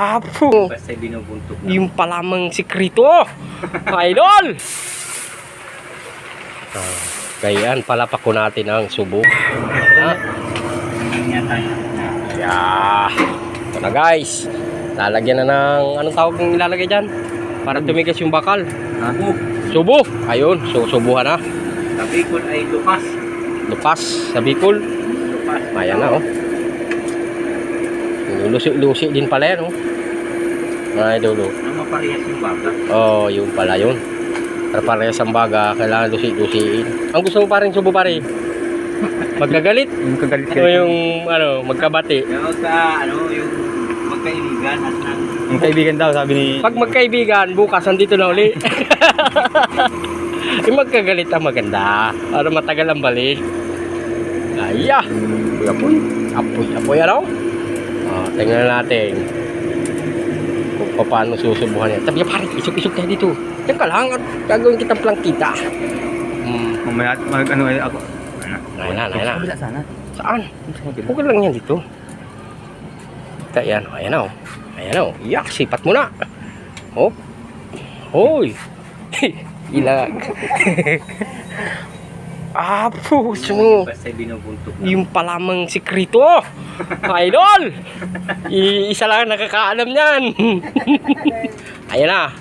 Apo, Basta binubuntok na. yung palamang sikrito. Idol! Ah, Gayaan, palapak ko natin ang subo. Ah, Yan tayo. yeah. Ito na guys. Lalagyan na ng, anong tawag yung ilalagay dyan? Para tumigas yung bakal. Ha? Subo. Ayun, so subuhan na. Sabi ko ay lupas. Lupas sa Bicol. Lupas. Ayan na oh. Lusi-lusi din pala yan oh. Mga idol oh. Ano maparehas yung baka? Oh, yun pala yun. Para parehas ang baga, kailangan lusi-lusiin. Ang gusto mo pa rin subo pare? Magkagalit? Yung kagalit O yung ano, magkabati? Yung magka, ano, yung magkaibigan at nang Yung kaibigan daw, sabi ni... Pag magkaibigan, bukas andito na uli. yung magkagalit ang maganda. Para matagal ang balik. Aya! Apoy, apoy, apoy ano? Oh, tingnan natin kung paano susubuhan yan. Sabi niya, pare, isok-isok tayo dito. Diyan ka lang at gagawin kitang plangkita. Hmm. Mamaya, mag, ano, eh, ako. Ayun na, ayun na. Kabila sana. Saan? Sa. Okay lang yan dito. Ito, yan. Ayan na, oh. Ayan na, oh. Yak, sipat mo na. Oh. Hoy. Ilag. Apo, mo. basta binubuntok na. Yung palamang sikrito. Idol. I- isa lang nakakaalam niyan. Ayan na.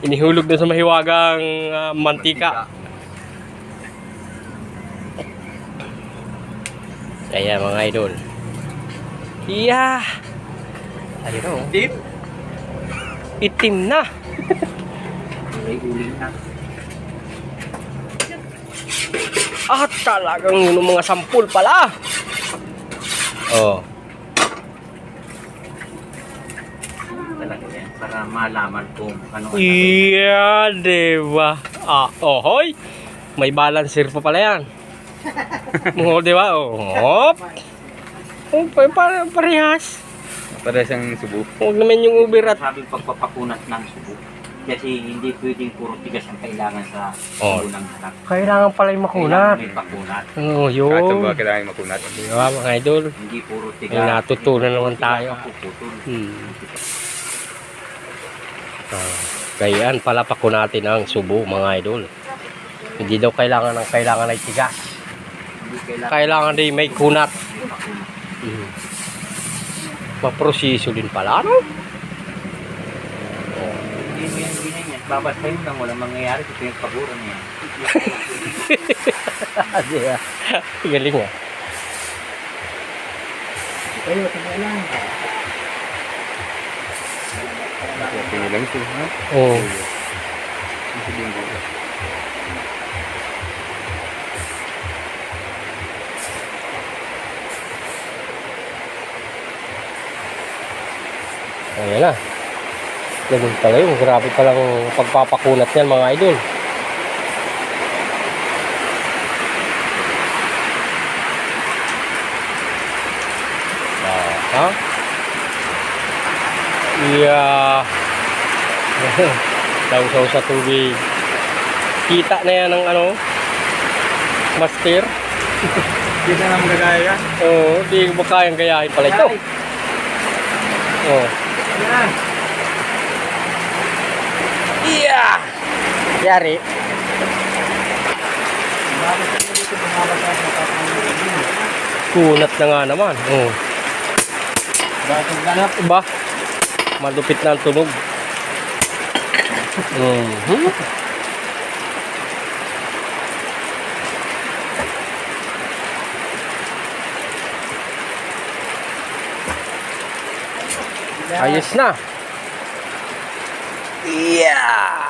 Inihulog na sa mahiwagang ah, mantika. Ayan mga idol. Yeah. Ayun oh. Deep. Itim na. May uling na. Ah, talagang yun ang mga sampul pala. Oh. Para malaman kung ano ang Yeah, diba? Ah, oh, hoy. May balancer pa pala yan. Oh, di ba? Oh, hop. Oh, pa pa parehas. Para siyang subo. Huwag naman yung Uber at sabing pagpapakunat ng subo. Kasi hindi pwedeng puro tigas ang kailangan sa Oh. subo ng anak. kailangan pala yung makunat. Kailangan may pakunat. Oh, Kahit sa yun. mga kailangan makunat. Di ba, mga idol? Hindi puro tigas. May natutunan naman Tigas tayo. ang puputol. Hmm. Ah, Gayaan, palapak ko natin ang subo, mga idol. Hindi daw kailangan ng kailangan ay tigas. Hindi kailangan Kailangan din may kunat. may pakunat. Mm. Maproseso din pala, no? Hindi mo yan ganyan yan. Babasahin lang. Walang mangyayari kung pinagpaguran niya. Adi ah. Galing ah. Kayo, tingnan lang. Okay lang siya. Ha? Ang sabihin ko. Ayan na. Ganun pala yun. Grabe palang pagpapakunat niyan mga idol. Ah, ha? Yeah. Sausaw sa tubig. Kita na yan ng ano? Master. Hindi na naman gagaya yan. Oo, di mo kayang gayahin pala ito. Oh. Yan. Yeah! Yari. Kunat na nga naman. Oh. Ba? Malupit na ang tunog. Mhm. Ayos na. Yeah!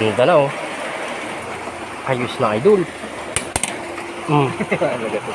Ganda na oh. Ayos na idol. Mm.